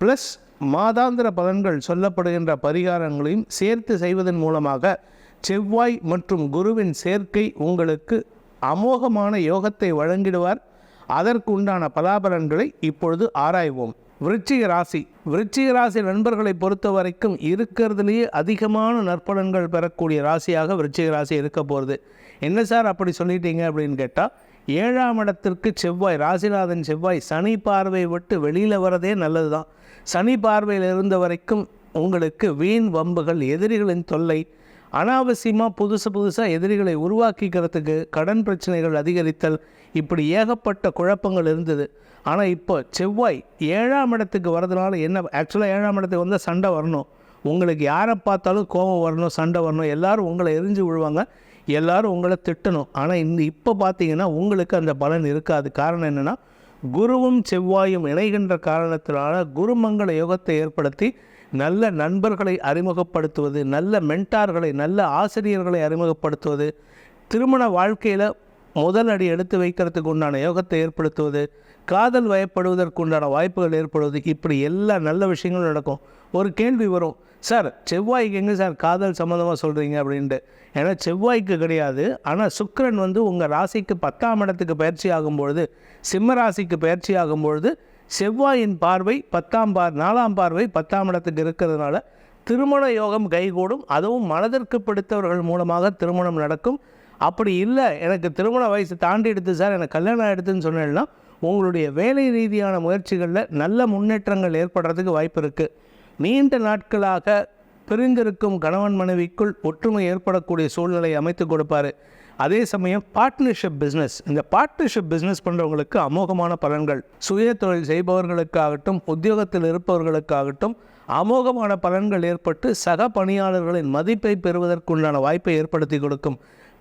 Plus மாதாந்திர பலன்கள் சொல்லப்படுகின்ற பரிகாரங்களையும் சேர்த்து செய்வதன் மூலமாக செவ்வாய் மற்றும் குருவின் சேர்க்கை உங்களுக்கு அமோகமான யோகத்தை வழங்கிடுவார். அதற்கு உண்டான பலாபலன்களை இப்பொழுது ஆராய்வோம். விருச்சிக ராசி. விருச்சிக ராசி நண்பர்களை பொறுத்த வரைக்கும் இருக்கிறதுலேயே அதிகமான நற்பலன்கள் பெறக்கூடிய ராசியாக விருச்சிக ராசி இருக்க போகிறது என்ன சார் அப்படி சொல்லிட்டீங்க அப்படின்னு கேட்டால் ஏழாம் இடத்திற்கு செவ்வாய் ராசிநாதன் செவ்வாய் சனி பார்வை விட்டு வெளியில் வரதே நல்லது தான் சனி பார்வையில் இருந்த வரைக்கும் உங்களுக்கு வீண் வம்புகள் எதிரிகளின் தொல்லை அனாவசியமாக புதுசு புதுசாக எதிரிகளை உருவாக்கிக்கிறதுக்கு கடன் பிரச்சனைகள் அதிகரித்தல் இப்படி ஏகப்பட்ட குழப்பங்கள் இருந்தது. ஆனால் இப்போ செவ்வாய் ஏழாம் இடத்துக்கு வரதுனால என்ன ஆக்சுவலாக ஏழாம் இடத்துக்கு வந்தால் சண்டை வரணும். உங்களுக்கு யாரை பார்த்தாலும் கோபம் வரணும் சண்டை வரணும். எல்லோரும் உங்களை எரிஞ்சு விழுவாங்க. எல்லோரும் உங்களை திட்டணும். ஆனால் இந்த இப்போ பார்த்தீங்கன்னா உங்களுக்கு அந்த பலன் இருக்காது. காரணம் என்னென்னா குருவும் செவ்வாயும் இணைகின்ற காரணத்தினால குருமங்கள யோகத்தை ஏற்படுத்தி நல்ல நண்பர்களை அறிமுகப்படுத்துவது நல்ல மென்டார்களை நல்ல ஆசிரியர்களை அறிமுகப்படுத்துவது திருமண வாழ்க்கையில் முதல் அடி எடுத்து வைக்கிறதுக்கு உண்டான யோகத்தை ஏற்படுத்துவது காதல் வயப்படுவதற்கு உண்டான வாய்ப்புகள் ஏற்படுவது இப்படி எல்லா நல்ல விஷயங்களும் நடக்கும். ஒரு கேள்வி வரும் சார் செவ்வாய்க்கு எங்கே சார் காதல் சம்மந்தமாக சொல்கிறீங்க அப்படின்ட்டு. ஏன்னா செவ்வாய்க்கு கிடையாது. ஆனால் சுக்கிரன் வந்து உங்கள் ராசிக்கு பத்தாம் இடத்துக்கு பயிற்சி ஆகும்பொழுது சிம்ம ராசிக்கு பயிற்சி ஆகும்பொழுது செவ்வாயின் பார்வை பத்தாம் பார் நாலாம் பார்வை பத்தாம் இடத்துக்கு இருக்கிறதுனால திருமண யோகம் கைகூடும். அதுவும் மனதிற்கு பிடித்தவர்கள் மூலமாக திருமணம் நடக்கும். அப்படி இல்லை. எனக்கு திருமண வயசு தாண்டி எடுத்து சார் எனக்கு கல்யாணம் ஆகிடுதுன்னு சொன்னேன்னா உங்களுடைய வேலை ரீதியான முயற்சிகளில் நல்ல முன்னேற்றங்கள் ஏற்படுறதுக்கு வாய்ப்பு இருக்குது நீண்ட நாட்களாக பிரிந்திருக்கும் கணவன் மனைவிக்குள் ஒற்றுமை ஏற்படக்கூடிய சூழ்நிலை அமைத்து கொடுப்பார். அதே சமயம் பார்ட்னர்ஷிப் பிஸ்னஸ் இந்த பார்ட்னர்ஷிப் பிஸ்னஸ் பண்ணுறவங்களுக்கு அமோகமான பலன்கள். சுய தொழில் செய்பவர்களுக்காகட்டும் உத்தியோகத்தில் இருப்பவர்களுக்காகட்டும் அமோகமான பலன்கள் ஏற்பட்டு சக பணியாளர்களின் மதிப்பை பெறுவதற்குண்டான வாய்ப்பை ஏற்படுத்தி கொடுக்கும்.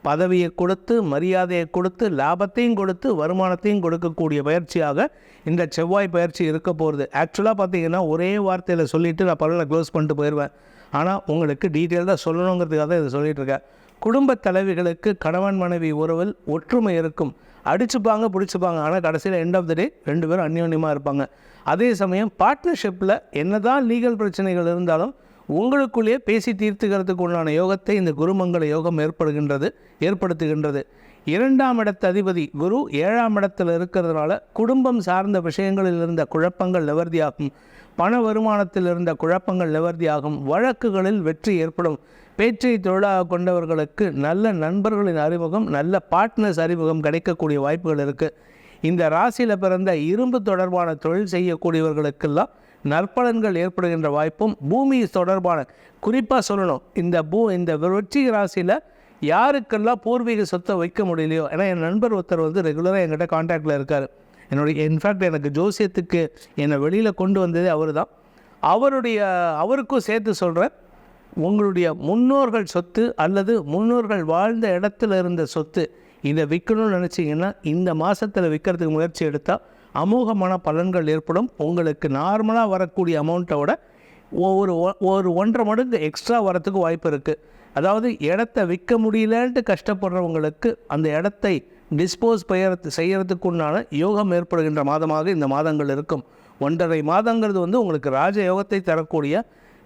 பதவியை கொடுத்து மரியாதையை கொடுத்து லாபத்தையும் கொடுத்து வருமானத்தையும் கொடுக்கக்கூடிய பயிற்சியாக இந்த செவ்வாய் பயிற்சி இருக்க போகிறது ஆக்சுவலாக பார்த்தீங்கன்னா ஒரே வார்த்தையில் சொல்லிவிட்டு நான் பலனை க்ளோஸ் பண்ணிட்டு போயிடுவேன் ஆனால் உங்களுக்கு டீட்டெயில்டாக சொல்லணுங்கிறதுக்காக தான் இதை சொல்லிகிட்ருக்கேன் இருக்கேன். குடும்ப தலைவிகளுக்கு கணவன் மனைவி உறவில் ஒற்றுமை இருக்கும். அடிச்சுப்பாங்க பிடிச்சிப்பாங்க. ஆனால் கடைசியில் எண்ட் ஆஃப் த டே ரெண்டு பேரும் அந்யோன்யமாக இருப்பாங்க. அதே சமயம் பார்ட்னர்ஷிப்பில் என்ன தான் லீகல் பிரச்சனைகள் இருந்தாலும் உங்களுக்குள்ளேயே பேசி தீர்த்துக்கிறதுக்கு உண்டான யோகத்தை இந்த குருமங்கள யோகம் ஏற்படுகின்றது ஏற்படுத்துகின்றது. இரண்டாம் இடத்து அதிபதி குரு ஏழாம் இடத்தில் இருக்கிறதுனால குடும்பம் சார்ந்த விஷயங்களில் இருந்த குழப்பங்கள் நிவர்த்தியாகும். பண வருமானத்தில் இருந்த குழப்பங்கள் நிவர்த்தியாகும். வழக்குகளில் வெற்றி ஏற்படும். பேச்சை தொழிலாக கொண்டவர்களுக்கு நல்ல நண்பர்களின் அறிமுகம் நல்ல பார்ட்னர்ஸ் அறிமுகம் கிடைக்கக்கூடிய வாய்ப்புகள் இருக்குது இந்த ராசியில் பிறந்த இரும்பு தொடர்பான தொழில் செய்யக்கூடியவர்களுக்கெல்லாம் நற்பலன்கள் ஏற்படுகின்ற வாய்ப்பும் பூமி தொடர்பான குறிப்பாக சொல்லணும் இந்த பூ இந்த விருச்சிக ராசியில் யாருக்கெல்லாம் பூர்வீக சொத்தை வைக்க முடியலையோ ஏன்னா என் நண்பர் ஒருத்தர் வந்து ரெகுலராக என்கிட்ட காண்டாக்டில் இருக்கார். என்னுடைய இன்ஃபேக்ட் எனக்கு ஜோசியத்துக்கு என்னை வெளியில் கொண்டு வந்ததே அவர் தான் அவருடைய அவருக்கும் சேர்த்து சொல்கிறேன் உங்களுடைய முன்னோர்கள் சொத்து அல்லது முன்னோர்கள் வாழ்ந்த இடத்துல இருந்த சொத்து இதை விற்கணும்னு நினச்சிங்கன்னா இந்த மாதத்தில் விற்கிறதுக்கு முயற்சி எடுத்தால் அமோகமான பலன்கள் ஏற்படும். உங்களுக்கு நார்மலாக வரக்கூடிய அமௌண்ட்டை விட ஒரு ஒ- ஒரு ஒன்றரை மடங்கு எக்ஸ்ட்ரா வரத்துக்கு வாய்ப்பு இருக்குது அதாவது இடத்த விற்க முடியலன்ட்டு கஷ்டப்படுறவங்களுக்கு அந்த இடத்தை டிஸ்போஸ் பெயர்த்து செய்கிறதுக்கு உண்டான யோகம் ஏற்படுகின்ற மாதமாக இந்த மாதங்கள் இருக்கும். ஒன்றரை மாதங்கிறது வந்து உங்களுக்கு ராஜ யோகத்தை தரக்கூடிய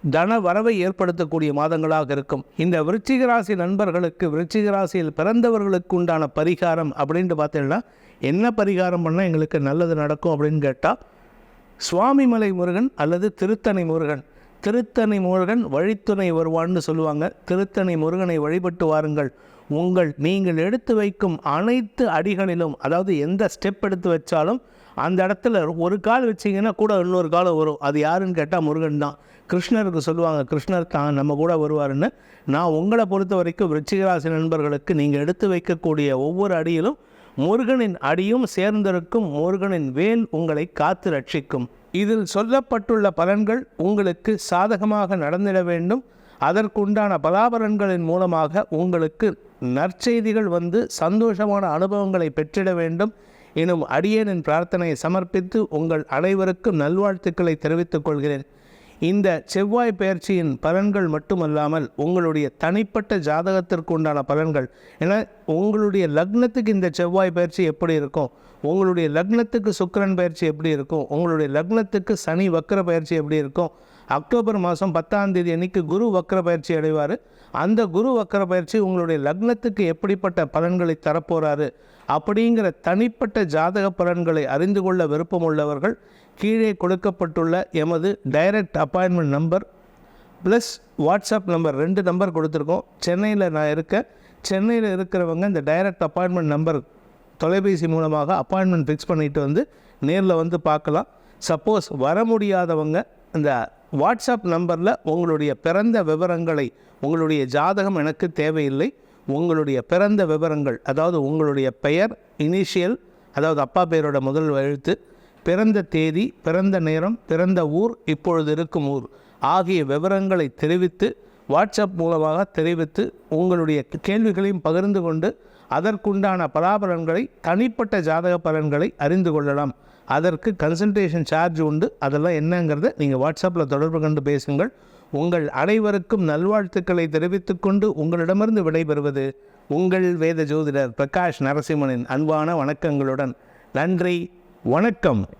தன வரவை ஏற்படுத்தக்கூடிய மாதங்களாக இருக்கும். இந்த விருச்சிக ராசி நண்பர்களுக்கு விருச்சிக ராசியில் பிறந்தவர்களுக்கு உண்டான பரிகாரம் அப்படின்ட்டு பார்த்தீங்கன்னா என்ன பரிகாரம் பண்ணால் எங்களுக்கு நல்லது நடக்கும் அப்படின்னு கேட்டால் சுவாமிமலை முருகன் அல்லது திருத்தணி முருகன். திருத்தணி முருகன் வழித்துணை வருவான்னு சொல்லுவாங்க. திருத்தணி முருகனை வழிபட்டு வாருங்கள். உங்கள் நீங்கள் எடுத்து வைக்கும் அனைத்து அடிகளிலும் அதாவது எந்த ஸ்டெப் எடுத்து வச்சாலும் அந்த இடத்துல ஒரு கால் வச்சிங்கன்னா கூட இன்னொரு காலம் வரும். அது யாருன்னு கேட்டால் முருகன் தான். கிருஷ்ணருக்கு சொல்லுவாங்க கிருஷ்ணர் தான் நம்ம கூட வருவாருன்னு. நான் உங்களை பொறுத்த வரைக்கும் விருச்சிகராசி நண்பர்களுக்கு நீங்கள் எடுத்து வைக்கக்கூடிய ஒவ்வொரு அடியிலும் முருகனின் அடியும் சேர்ந்திருக்கும் முருகனின் வேல் உங்களை காத்து ரட்சிக்கும். இதில் சொல்லப்பட்டுள்ள பலன்கள் உங்களுக்கு சாதகமாக நடந்திட வேண்டும். அதற்குண்டான பலாபலன்களின் மூலமாக உங்களுக்கு நற்செய்திகள் வந்து சந்தோஷமான அனுபவங்களை பெற்றிட வேண்டும். எனும் அடியேனின் பிரார்த்தனையை சமர்ப்பித்து உங்கள் அனைவருக்கும் நல்வாழ்த்துக்களை தெரிவித்துக் கொள்கிறேன். இந்த செவ்வாய் பயிற்சியின் பலன்கள் மட்டுமல்லாமல் உங்களுடைய தனிப்பட்ட ஜாதகத்திற்கு உண்டான பலன்கள் ஏன்னா உங்களுடைய லக்னத்துக்கு இந்த செவ்வாய் பயிற்சி எப்படி இருக்கும்? உங்களுடைய லக்னத்துக்கு சுக்கிரன் பயிற்சி எப்படி இருக்கும்? உங்களுடைய லக்னத்துக்கு சனி வக்கர பயிற்சி எப்படி இருக்கும்? அக்டோபர் மாதம் பத்தாம் தேதி அன்னைக்கு குரு வக்கர பயிற்சி அடைவார். அந்த குரு வக்கர பயிற்சி உங்களுடைய லக்னத்துக்கு எப்படிப்பட்ட பலன்களை தரப்போகிறாரு அப்படிங்கிற தனிப்பட்ட ஜாதக பலன்களை அறிந்து கொள்ள விருப்பம் உள்ளவர்கள் கீழே கொடுக்கப்பட்டுள்ள எமது direct appointment number plus WhatsApp number ரெண்டு நம்பர் கொடுத்துருக்கோம். சென்னையில் நான் இருக்கேன் சென்னையில் இருக்கிறவங்க இந்த டைரக்ட் அப்பாயின்மெண்ட் நம்பர் தொலைபேசி மூலமாக அப்பாயின்மெண்ட் ஃபிக்ஸ் பண்ணிட்டு வந்து நேரில் வந்து பார்க்கலாம். சப்போஸ் வர முடியாதவங்க இந்த வாட்ஸ்அப் நம்பரில் உங்களுடைய பிறந்த விவரங்களை உங்களுடைய ஜாதகம் எனக்கு தேவையில்லை. உங்களுடைய பிறந்த விவரங்கள் அதாவது உங்களுடைய பெயர் இனிஷியல் அதாவது அப்பா பெயரோட முதல் எழுத்து பிறந்த தேதி பிறந்த நேரம் பிறந்த ஊர் இப்பொழுது இருக்கும் ஊர் ஆகிய விவரங்களை தெரிவித்து வாட்ஸ்அப் மூலமாக தெரிவித்து உங்களுடைய கேள்விகளையும் பகிர்ந்து கொண்டு அதற்குண்டான பலாபலன்களை தனிப்பட்ட ஜாதக பலன்களை அறிந்து கொள்ளலாம். அதற்கு கன்சல்டேஷன் சார்ஜ் உண்டு. அதெல்லாம் என்னங்கிறத நீங்கள் வாட்ஸ்அப்பில் தொடர்பு கொண்டு பேசுங்கள். உங்கள் அனைவருக்கும் நல்வாழ்த்துக்களை தெரிவித்துக்கொண்டு உங்களிடமிருந்து விடைபெறுவது உங்கள் வேத ஜோதிடர் பிரகாஷ் நரசிம்மனின் அன்பான வணக்கங்களுடன். நன்றி வணக்கம்.